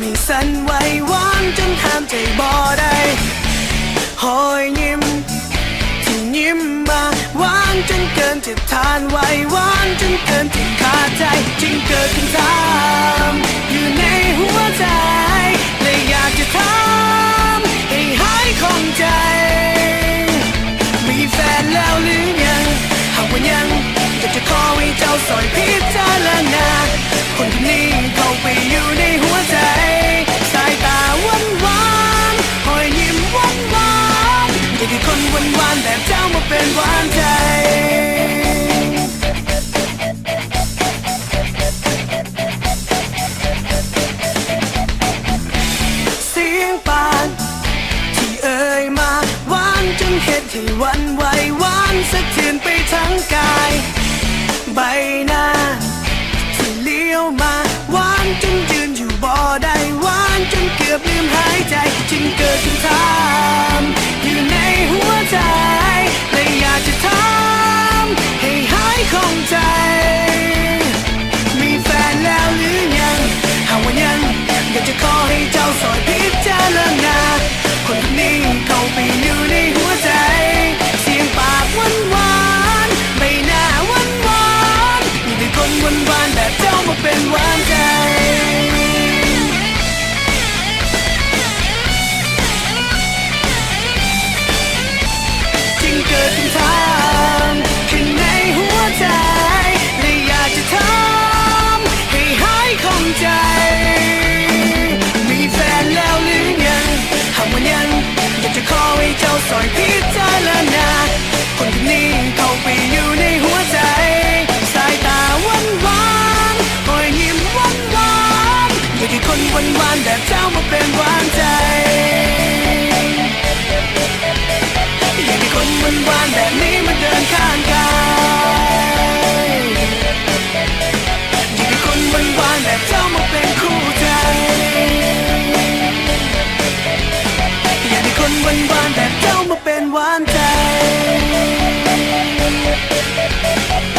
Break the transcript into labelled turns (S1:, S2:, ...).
S1: ให้สั่นไหวหวานจนห้ามใจบ่ได้หอยยิ้มที่ยิ้มมาหวานจนเกินจะทานไหวหวานจนเกินจะขาดใจจึงเกิดคำถามอยู่ในหัวใจเลยอยากจะถามให้หายคล่องใจ มีแฟนแล้วหรือยังหากว่ายังอยากจะขอให้เจ้าสอยพิ วานวานแบบเจ้ามาเป็นหวานใจเสียงปานที่เอ่ยมาหวานจนเหตุให้วันไหวหวานสะเทือนไปทั้งกาย ใบหน้าที่เลี้ยวมา ไปอยู่ในหัวใจ สายตาหวานหวานๆหอยยิ้มหวานหวานอยากให้คนหวานหวานแบบเจ้ามาเป็นหวานใจอยากให้คนมันหวานแบบนี้มาเดินข้างกายอยากให้คนมันหวานแบบเจ้ามาเป็นคู่ใจอยากให้คนหวานๆแบบเจ้ามาเป็นหวานใจ Thank you.